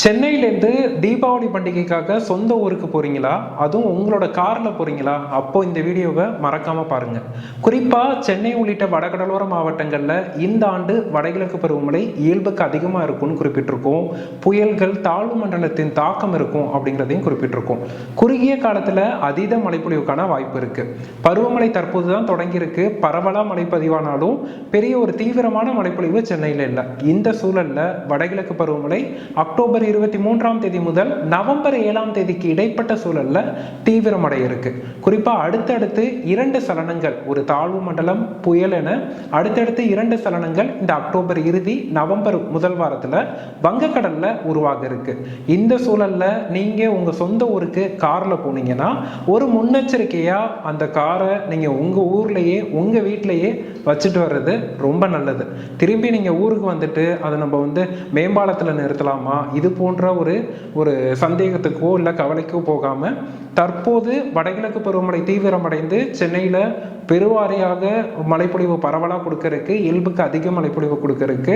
சென்னையிலேருந்து தீபாவளி பண்டிகைக்காக சொந்த ஊருக்கு போகிறீங்களா அதுவும் உங்களோட காரில் போகிறீங்களா அப்போது இந்த வீடியோவை மறக்காமல் பாருங்க. குறிப்பாக சென்னை உள்ளிட்ட வடகடலோர மாவட்டங்களில் இந்த ஆண்டு வடகிழக்கு பருவமழை இயல்புக்கு அதிகமாக இருக்கும்னு குறிப்பிட்டிருக்கோம். புயல்கள் தாழ்வு மண்டலத்தின் தாக்கம் இருக்கும் அப்படிங்கிறதையும் குறிப்பிட்டிருக்கோம். குறுகிய காலத்தில் அதீத மழைப்பொழிவுக்கான வாய்ப்பு இருக்குது பருவமழை தற்போது தான் தொடங்கியிருக்கு. பரவலாக மழை பதிவானாலும் பெரிய ஒரு தீவிரமான மழைப்பொழிவு சென்னையில் இல்லை. இந்த சூழலில் வடகிழக்கு பருவமழை அக்டோபர் இருபத்தி மூன்றாம் தேதி முதல் நவம்பர் ஏழாம் தேதிக்கு இடைப்பட்ட சூழல்ல தீவிரமடைய இருக்கு. குறிப்பா அடுத்தடுத்து இரண்டு சலனங்கள் ஒரு தாழ்வு மண்டலம் புயல் என அடுத்தடுத்து இரண்டு சலனங்கள் இந்த அக்டோபர் இறுதி நவம்பர் முதல் வாரத்துல வங்கக்கடல்ல உருவாக இருக்கு. இந்த சூழல்ல நீங்க உங்க சொந்த ஊருக்கு கார்ல போனீங்கன்னா ஒரு முன்னெச்சரிக்கையா அந்த காரை நீங்க உங்க ஊர்லயே உங்க வீட்டிலேயே வச்சுட்டு வர்றது ரொம்ப நல்லது. திரும்பி நீங்க ஊருக்கு வந்துட்டு அதை நம்ம வந்து மேம்பாலத்துல நிறுத்தலாமா? இது போன்ற ஒரு ஒரு சந்தேகத்துக்கோ இல்லை கவலைக்கோ போகாம தற்போது வடகிழக்கு பருவமழை தீவிரமடைந்து சென்னையில் பெருவாரியாக மழைப்பொழிவு பரவலாக கொடுக்கறதுக்கு இயல்புக்கு அதிக மழைப்பொழிவு கொடுக்கறதுக்கு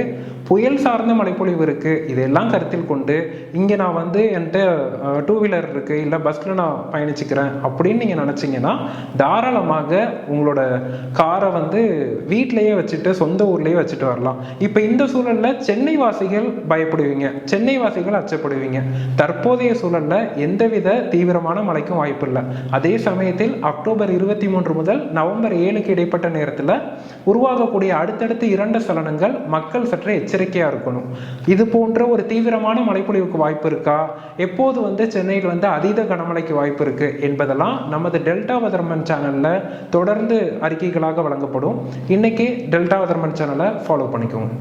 புயல் சார்ந்த மழைப்பொழிவு இருக்குது இதெல்லாம் கருத்தில் கொண்டு இங்கே நான் வந்து என்கிட்ட டூ வீலர் இருக்கு இல்லை பஸ்ஸில் நான் பயணிச்சுக்கிறேன் அப்படின்னு நீங்கள் நினச்சிங்கன்னா தாராளமாக உங்களோட காரை வந்து வீட்டிலேயே வச்சுட்டு சொந்த ஊர்லேயே வச்சுட்டு வரலாம். இப்போ இந்த சூழலில் சென்னை வாசிகள் பயப்படுவீங்க. சென்னை வாசிகள் அச்சப்படுவீங்க. தற்போதைய சூழல்ல எந்தவித தீவிரமான மழைக்கும் வாய்ப்பு இல்லை அதே சமயத்தில் அக்டோபர் இருபத்தி மூன்று முதல் நவம்பர் ஏழுக்கு இடைப்பட்ட நேரத்தில் உருவாகக்கூடிய அடுத்தடுத்த இரண்டு சலனங்கள் மக்கள் சற்று எச்சரிக்கையா இருக்கணும். இது போன்ற ஒரு தீவிரமான மழைப்பொழிவுக்கு வாய்ப்பு இருக்கா? எப்போது வந்து சென்னையில் வந்து அதீத கனமழைக்கு வாய்ப்பு இருக்கு என்பதெல்லாம் நமது டெல்டா வதர்மன் சேனல்ல தொடர்ந்து அறிக்கைகளாக வழங்கப்படும். இன்னைக்கு டெல்டா வதர்மன் சேனலை ஃபாலோ பண்ணிக்கோங்க.